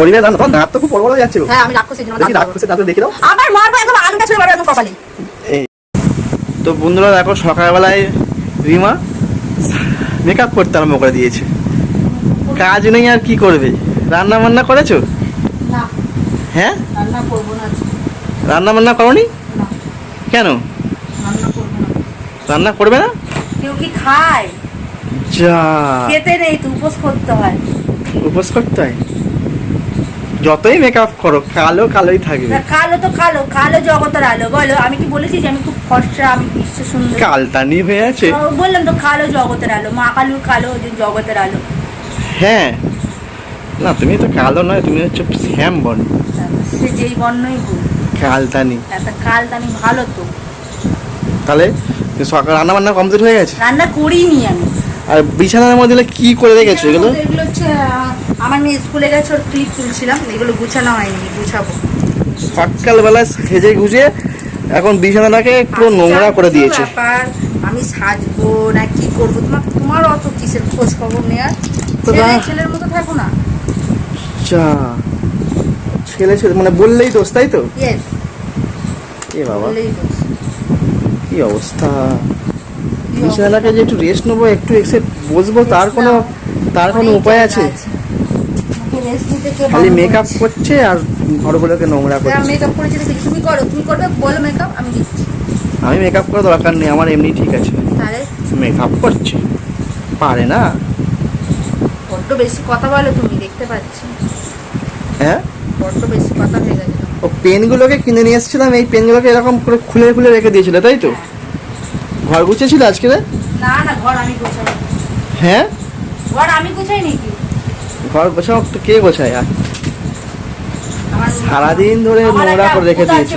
গরিবের রান্না তোমার দাঁত তো খুব বড় বড় যাচ্ছে হ্যাঁ আমি রাক্ষসের দেখি দাঁত রাক্ষসের দাঁত দেখে দাও। আবার মারবো একদম আলুটা ছুঁড়ে মারবো একদম কপালে। এই। তো বন্ধুরা দেখো সকালবেলায় রিমা মেকআপ করতে আরম্ভ করে দিয়েছে। কাজ নেই আর কি করবে? রান্না বান্না করেছ? না। হ্যাঁ? রান্না করব না রান্না বান্না করনি? না। কেন? রান্না করব না। রান্না করবে না? কেউ কি খায়? যা। খেতে নেই তো উপোস করতে হয়। উপোস করতে হয়? যতই মেকআপ করো কালো কালোই থাকবে। কালো তো কালো কালো জগতের আলো বলো আমি কি বলেছি যে আমি খুব ফর্সা আমি বিশ্ব সুন্দর? কালটানি হয়ে আছে। বললাম তো কালো জগতের আলো মা কালু কালো যে জগতের আলো। হ্যাঁ। না তুমি তো কালো নয় তুমি হচ্ছে শ্যাম বন। সে যেই বর্ণই হোক কালটানি একটা কাল আমি ভালো তো। তাহলে সকাল রান্না বান্না কমপ্লিট হয়ে গেছে? রান্না করিনি আমি। আর বিছানার মধ্যে কি করে রেখেছো এগুলো? এগুলো হচ্ছে আমার মেয়ে স্কুলে গেছে ওর ক্লিপ তুলছিলাম এগুলো গুছানো হয়নি গুছাবো। সকালবেলা সেজে গুজে এখন বিছানাটাকে পুরো নোংরা করে আচ্ছা, দিয়েছে। ব্যাপার? আমি সাজবো না কি করব? তোমার তোমার অত কিসের খোঁজ খবর নেয়ার? তো ছেলে ছেলের মতো থাকো না। যা ছেলে ছেলে মানে বললেই দোষ তাই তো? ইয়েস এ বাবা। কি অবস্থা? বিছানাটাকে যে একটু রেস্ট নেব একটু এসে বসবো তার কোনো তার কোনো উপায় আছে। আমাকে নিতে কে খালি মেকআপ করছে আর ঘরগুলোকে নোংরা করছে। মেকআপ করেছি দেখেছি তুমি করো তুমি করবে বলো মেকআপ আমি দিচ্ছি। আমি মেকআপ করা দরকার নেই আমার এমনি ঠিক আছে। তাহলে? মেকআপ করছে। পারে না। বড্ড বেশি কথা বলো তুমি দেখতে পাচ্ছি। হ্যাঁ? বড্ড বেশি কথা হয়ে গেছে। ও পেনগুলোকে কিনে নিয়ে এসেছিলাম এই পেনগুলোকে এরকম করে খুলে খুলে রেখে দিয়েছিল তাই তো? ঘর গুছিয়েছিল আজকে না না ঘর আমি গোছাবো হ্যাঁ? ঘর আমি গোছাই নাকি ঘর গোছাও তো কে গোছায়? আর সারাদিন ধরে নোংরা করে রেখে দিয়েছে।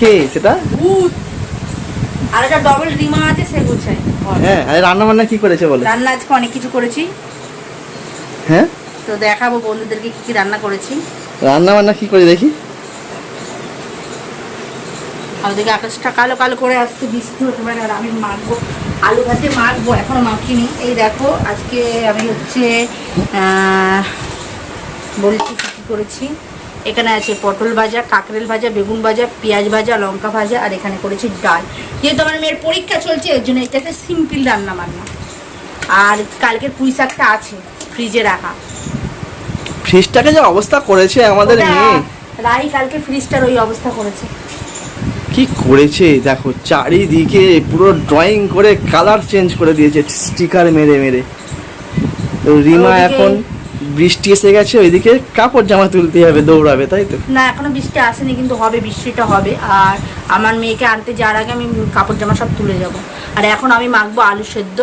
কে? সেটা? আর একটা ডবল রিমা আছে সে ঘর। হ্যাঁ আরে রান্না বান্না কি করেছে বলে? রান্না আজকে অনেক কিছু করেছি। হ্যাঁ? তো দেখাবো বন্ধুদেরকে কি কি রান্না করেছি। রান্না বান্না কি করে দেখি? ওদিকে আকাশটা কালো কালো করে আসছে বৃষ্টি হতে পারে আর আমি মাখবো। আলু ভাতে মাখবো এখনও মাখিনি। এই দেখো আজকে আমি হচ্ছে বলছি কী করেছি? এখানে আছে পটল ভাজা কাকরেল ভাজা বেগুন ভাজা পেঁয়াজ ভাজা লঙ্কা ভাজা আর এখানে করেছি ডাল। যেহেতু আমার মেয়ের পরীক্ষা চলছে এর জন্য এটা একটা সিম্পল রান্না বান্না। আর কালকের পুঁই শাকটা আছে ফ্রিজে রাখা। ফ্রিজটাকে যে অবস্থা করেছে আমাদের মেয়ে। রাই কালকে ফ্রিজটার ওই অবস্থা করেছে। কি করেছে? দেখো চারিদিকে পুরো ড্রয়িং করে কালার চেঞ্জ করে দিয়েছে স্টিকার মেরে মেরে। তো রিমা এখন বৃষ্টি এসে গেছে ওইদিকে কাপড় জামা তুলতে হবে দৌড়াবে তাই তো? না এখনও বৃষ্টি আসেনি কিন্তু হবে বৃষ্টিটা হবে। আর আমার মেয়েকে আনতে যাওয়ার আগে আমি কাপড় জামা সব তুলে যাব। আর এখন আমি মাখবো আলু সেদ্ধ।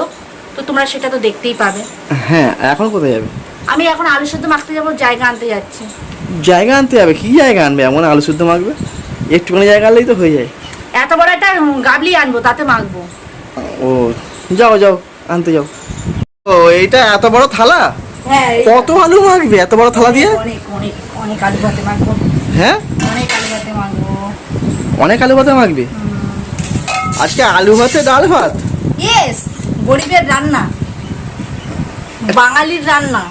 তো তোমরা সেটা তো দেখতেই পাবে। হ্যাঁ এখন কোথায় যাবে? আমি এখন আলু সেদ্ধ মাখতে যাব জায়গা আনতে যাচ্ছি। জায়গা আনতে যাবে? কি জায়গা আনবে? এমন আলু সেদ্ধ মাখবে? একটুখানি জায়গা আনলেই তো হয়ে যায়। এত বড় একটা গাবলি আনব তাতে মাখবো। ও যাও যাও আনতে যাও। ও এইটা এত বড় থালা? হ্যাঁ কত আলু মাখবে এত বড় থালা দিয়ে? অনেক অনেক অনেক আলু ভাতে মাখবো। হ্যাঁ? অনেক আলু ভাতে মাখবো। অনেক আলু ভাতে মাখবে? আজকে আলু ভাতে ডাল ভাত? ইয়েস গরিবের রান্না। বাঙালির রান্না।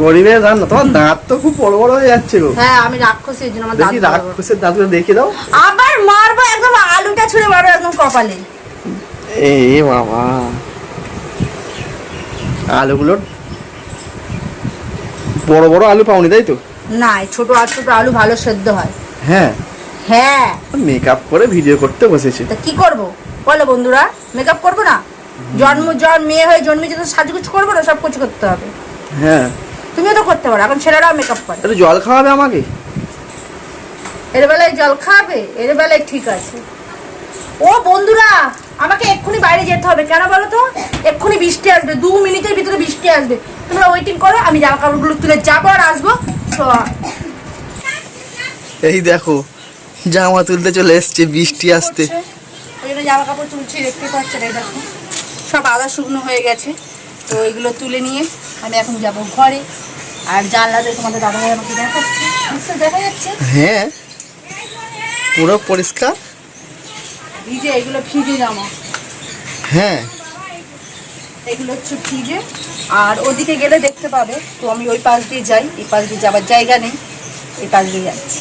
গরিবের রান্না তোমার দাঁত তো খুব বড় বড় হয়ে যাচ্ছে গো। হ্যাঁ আমি রাক্ষসী এই জন্য আমার দাঁত। রাক্ষসের দাঁতগুলো দেখে দাও। আবার মারবো একদম আলুটা ছুঁড়ে মারবো একদম কপালে। এ বাবা। আলুগুলো বড় বড় আলু পাওনি তাই তো? না ছোট আর ছোট আলু ভালো সেদ্ধ হয়। হ্যাঁ। হ্যাঁ। মেকআপ করে ভিডিও করতে বসেছে। তা কি করব? বলো বন্ধুরা মেকআপ করব না? জন্ম জন্ম মেয়ে হয়ে জন্মেছে তো সাজুগুজ করব না? সব কিছু করতে হবে। হ্যাঁ। তুমিও তো করতে পারো এখন ছেলেরাও মেকআপ করে। একটু জল খাওয়াবে আমাকে? এর বেলায় জল খাবে এর বেলায় ঠিক আছে। ও বন্ধুরা আমাকে এক্ষুনি বাইরে যেতে হবে কেন বলো তো? এক্ষুনি বৃষ্টি আসবে দু মিনিটের ভিতরে বৃষ্টি আসবে। তোমরা ওয়েটিং করো আমি জামা কাপড়গুলো তুলে যাব আর আসব। এই দেখো জামা তুলতে চলে এসছে বৃষ্টি আসতে। ওই জন্য জামা কাপড় তুলছি দেখতে পাচ্ছেন এই দেখো। সব আদা শুকনো হয়ে গেছে তো এগুলো তুলে নিয়ে আমি এখন যাব ঘরে। আর জানলাতে তোমাদের দাদা ভাই আমাকে দেখাচ্ছে। নিশ্চয়ই দেখা যাচ্ছে? হ্যাঁ। পুরো পরিষ্কার? ভিজে এগুলো ভিজে জামা। হ্যাঁ। এগুলো হচ্ছে ভিজে আর ওদিকে গেলে দেখতে পাবে। তো আমি ওই পাশ দিয়ে যাই। এই পাশ দিয়ে যাবার জায়গা নেই। এই পাশ দিয়ে যাচ্ছি।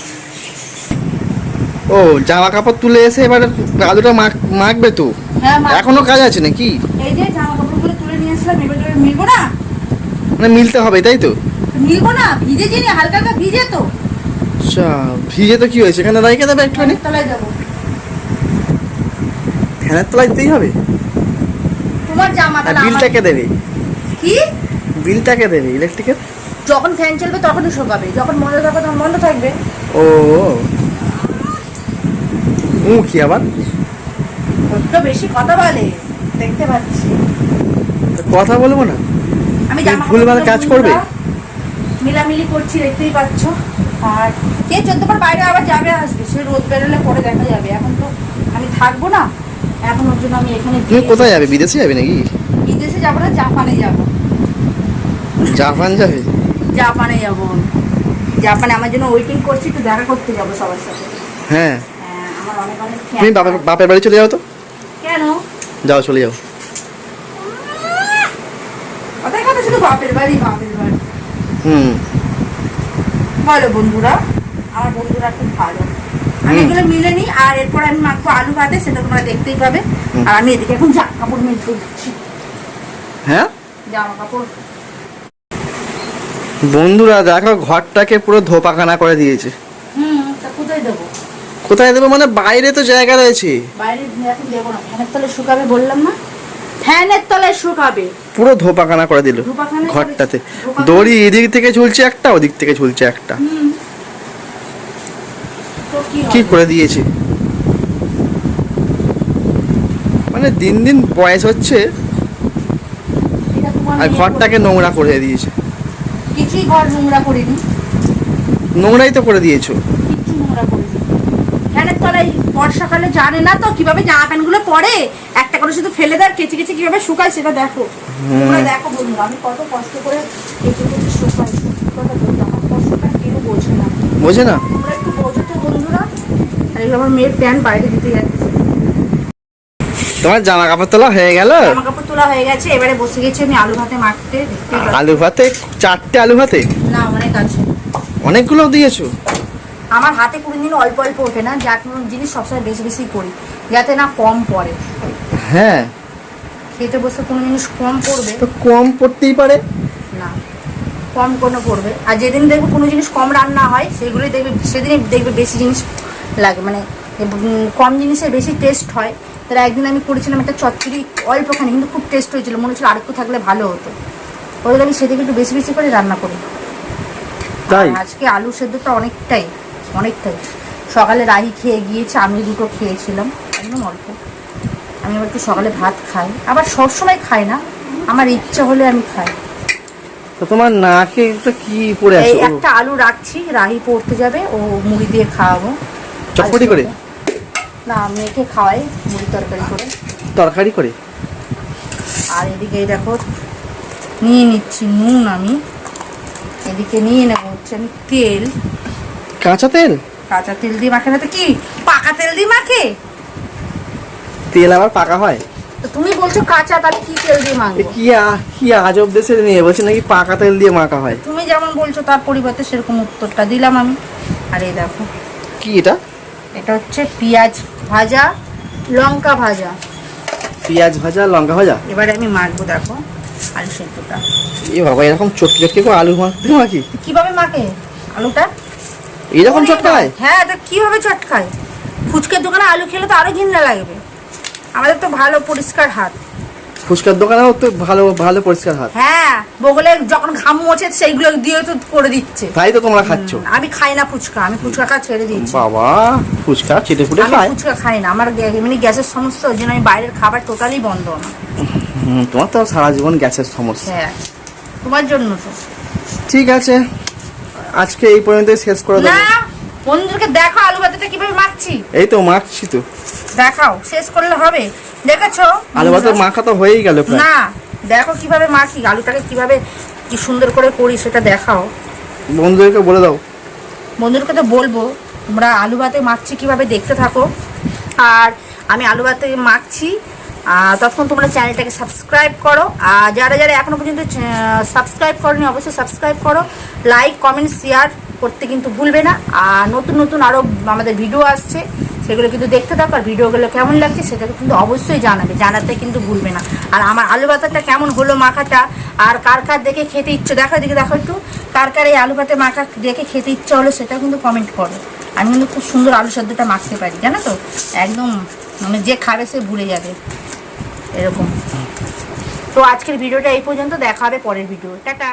ও জামা কাপড় তুলে এসে এবার আলুটা মাখ মাখবে তো? হ্যাঁ এখনও কাজ আছে নাকি? এই যে জামা কাপড়গুলো তুলে নিয়ে আসলাম এবার মিলবো না। মানে মিলতে হবে তাই তো? মিলবো না ভিজে জিনি হালকা হালকা ভিজে তো। আচ্ছা ভিজে তো কি হয়েছে? এখানে রাইখে দেবে একটুখানি? তলায় যাব। ফ্যানের তলায় দিতেই হবে? তোমার জামা আর বিলটাকে দেবে? কি? বিলটাকে দেবে ইলেকট্রিকের যখন ফ্যান চলবে তখনই শোকাবে যখন বন্ধ থাকবে তখন বন্ধ থাকবে। ও ও। কি আবার? তো বেশি কথা বলে দেখতে পাচ্ছি। কথা বলব না? আমি ভুলভাল কাজ করবে? মিলামিলি করছি দেখতেই পাচ্ছ। আর কে চোদ্দ পর বাইরে আবার যাবে আসবে সে রোদ বেরোলে পরে দেখা যাবে। এখন তো আমি থাকব না এখন ওর জন্য আমি এখানে তুমি কোথায় যাবে? বিদেশে যাবে নাকি? বিদেশে যাব না জাপানে যাব। জাপান যাবে? জাপানে যাব। জাপানে আমার জন্য ওয়েটিং করছি একটু দেখা করতে যাব সবার সাথে। হ্যাঁ। হ্যাঁ, আমার অনেক অনেক তুমি বাপের বাপের বাড়ি চলে যাও তো? কেন? যাও চলে যাও কথায় কথা শুধু বাপের বাড়ি বাপের বাড়ি। হুম। ভালো বন্ধুরা আমার বন্ধুরা খুব ভালো। আমি। এগুলো মিলে নিই আর এরপর আমি মাখবো আলু ভাতে সেটা তোমরা দেখতেই পাবে। আর আমি এদিকে এখন জামা কাপড় মিলতে দিচ্ছি হ্যাঁ? জামা কাপড়। বন্ধুরা দেখো ঘরটাকে পুরো ধোপাখানা করে দিয়েছে। হুম তা কোথায় দেবো? কোথায় দেবো মানে বাইরে তো জায়গা রয়েছে। বাইরে এখন দেবো না ফ্যানের তলায় শুকাবে বললাম না। ফ্যানের তলায় শুকাবে। পুরো ধোপাখানা করে দিল ঘরটাতে। দড়ি এদিক থেকে ঝুলছে একটা ওদিক থেকে ঝুলছে একটা। কি করে দিয়েছে? মানে দিন দিন বয়স হচ্ছে আর ঘরটাকে নোংরা করে দিয়েছে। কিছুই ঘর নোংরা করিনি। নোংরাই তো করে দিয়েছ। কিচ্ছু নোংরা বর্ষাকালে জানে না তো কীভাবে জামা প্যান্টগুলো পরে। একটা করে শুধু ফেলে দেয় কেচে কেচে কীভাবে শুকায় সেটা দেখো। তোমরা দেখো আমি কত কষ্ট করে কেচে কেচে শুকাই। আমার কষ্টটা কেউ বোঝে না। বোঝে না? তোমরা একটু বোঝো তো বন্ধুরা। আর আমার মেয়ের প্যান্ট বাইরে দিতে যাচ্ছে। তোমার জামা কাপড় তোলা হয়ে গেল? জামা কাপড় তোলা হয়ে গেছে এবারে বসে গেছি আমি আলু ভাতে মাখতে। আলু ভাতে? চারটে আলু ভাতে? না অনেক আছে। অনেকগুলো দিয়েছ? আমার হাতে কোনোদিন অল্প অল্প ওঠে না যা কোনো জিনিস সবসময় বেশি বেশি করি যাতে না কম পড়ে। হ্যাঁ। খেতে বসে কোনো জিনিস কম পড়বে? তো কম পড়তেই পারে। না কম কোনো পড়বে। আর যেদিন দেখবে কোনো জিনিস কম রান্না হয় সেগুলোই দেখবে সেদিনই দেখবে বেশি জিনিস লাগে মানে কম জিনিসের বেশি টেস্ট হয়। তাহলে একদিন আমি করেছিলাম একটা চচ্চড়ি অল্পখানি কিন্তু খুব টেস্ট হয়েছিল মনে হচ্ছিল আরেকটু থাকলে ভালো হতো। ওই জন্য আমি সেদিকে একটু বেশি বেশি করে রান্না করি। তাই? আজকে আলু সেদ্ধটা অনেকটাই। অনেকটাই। সকালে রাহি খেয়ে গিয়েছে আমি দুটো খেয়েছিলাম একদম অল্প। আমি আবার একটু সকালে ভাত খাই। আবার সবসময় খাই না আমার ইচ্ছা হলে আমি খাই। তো তোমার নাকে কি পড়ে আছো? একটা আলু রাখছি রাহি পড়তে যাবে ও মুড়ি দিয়ে খাওয়াবো। চটপটি করে? না মেয়েকে খাওয়াই মুড়ি তরকারি করে। তরকারি করে? আর এদিকে এই দেখো নিয়ে নিচ্ছি নুন আমি। এদিকে নিয়ে নেব হচ্ছে আমি তেল। কাঁচা তেল? কাঁচা তেল দিয়ে মাখে না তো কি? পাকা তেল দিয়ে মাখে? তেল আবার পাকা হয়? তুমি বলছো কাঁচা তাহলে কি তেল দিয়ে মাখবো? কি আ- কি আজব দেশে নিয়ে বলছে নাকি পাকা তেল দিয়ে মাখা হয়? তুমি যেমন বলছো তার পরিবর্তে সেরকম উত্তরটা দিলাম আমি। আর এই দেখো। কি এটা? এটা হচ্ছে পেঁয়াজ ভাজা লঙ্কা ভাজা। পেঁয়াজ ভাজা লঙ্কা ভাজা? এবারে আমি মাখবো দেখো আলু সেদ্ধটা। এ বাবা এরকম চটকি চটকি আলু মাখতে মাখি কীভাবে মাখে? আলুটা? এইরকম চটকায়? হ্যাঁ তা কীভাবে চটকায়? ফুচকার দোকানে আলু খেলে তো আরও ঘিন্না লাগবে আমাদের তো ভালো পরিষ্কার হাত। ফুচকার দোকানেও তো ভালো ভালো পরিষ্কার হাত। হ্যাঁ বগলে যখন ঘাম মোছে সেইগুলো দিয়ে তো করে দিচ্ছে। তাই তো তোমরা খাচ্ছ? আমি খাই না ফুচকা আমি ফুচকা খাওয়া ছেড়ে দিয়েছি। বাবা ফুচকা চেটে ফুটে আমি ফুচকা খাই না আমার এমনি গ্যাসের সমস্যা ওই জন্য আমি বাইরের খাবার টোটালি বন্ধ আমার হুম, তোমার তো সারা জীবন গ্যাসের সমস্যা। হ্যাঁ তোমার জন্য তো। ঠিক আছে। আজকে এই পর্যন্তই শেষ করে না দেবো বন্ধুদেরকে দেখো আলু ভাতেটা কীভাবে মাখছি। এই তো মাখছি তো। দেখাও শেষ করলে হবে। দেখেছ? আলু ভাতের মাখা তো হয়েই গেল না দেখো কীভাবে মাখি আলুটাকে কীভাবে কি সুন্দর করে করি সেটা দেখাও। বন্ধুদেরকে বলে দাও। বন্ধুদেরকে তো বলব তোমরা আলু ভাতে মাখছি কীভাবে দেখতে থাকো। আর আমি আলু ভাতে মাখছি ততক্ষণ তোমরা চ্যানেলটাকে সাবস্ক্রাইব করো। আর যারা যারা এখনও পর্যন্ত সাবস্ক্রাইব করনি, অবশ্যই সাবস্ক্রাইব করো। লাইক কমেন্ট শেয়ার করতে কিন্তু ভুলবে না। আর নতুন নতুন আরও আমাদের ভিডিও আসছে, সেগুলো কিন্তু দেখতে থাকো। আর ভিডিওগুলো কেমন লাগছে সেটা কিন্তু অবশ্যই জানাবে। জানাতে কিন্তু ভুলবে না। আর আমার আলু ভাতাটা কেমন হলো মাখাটা? আর কার কার দেখে খেতে ইচ্ছে? দেখো দিকে দেখো একটু। কার কার এই আলু ভাতে মাখা দেখে খেতে ইচ্ছে হলো সেটা কিন্তু কমেন্ট করো। আমি কিন্তু খুব সুন্দর আলু সেদ্ধটা মাখতে পারি, জানো তো? একদম মানে যে খাবে সে ভুলে যাবে। এরকম। তো আজকের ভিডিওটা এই পর্যন্ত দেখা হবে পরের ভিডিও। টাটা।